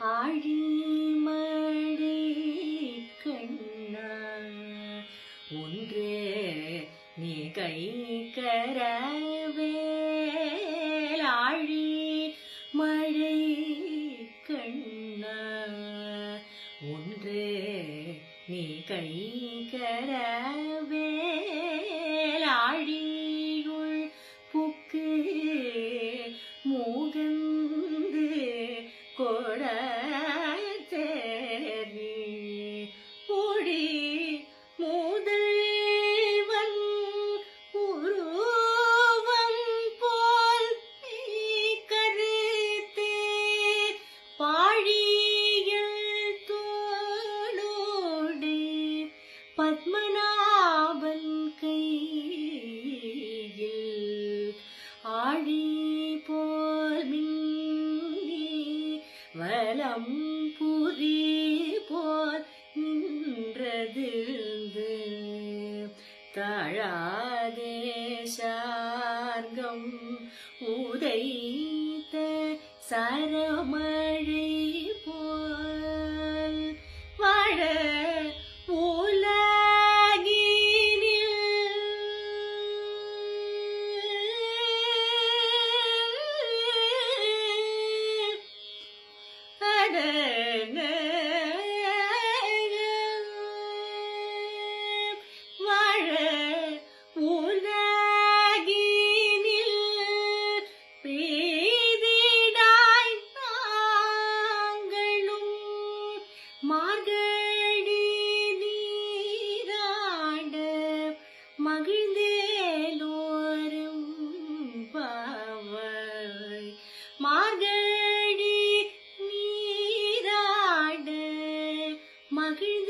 ஆழிமழை கண்ணா ஒன்றே நீ கை கரவேல் ஆழி மழை கண்ணா ஒன்றே நீ கை கரவேலாழியுள் கொட தேரி முதல்வன் உருவம் போல் நீ கருத்தே. தோளோடு வலம் புரி போல் நின்றது தாழாதே உதைத்த சரமழை மகிழ்ந்த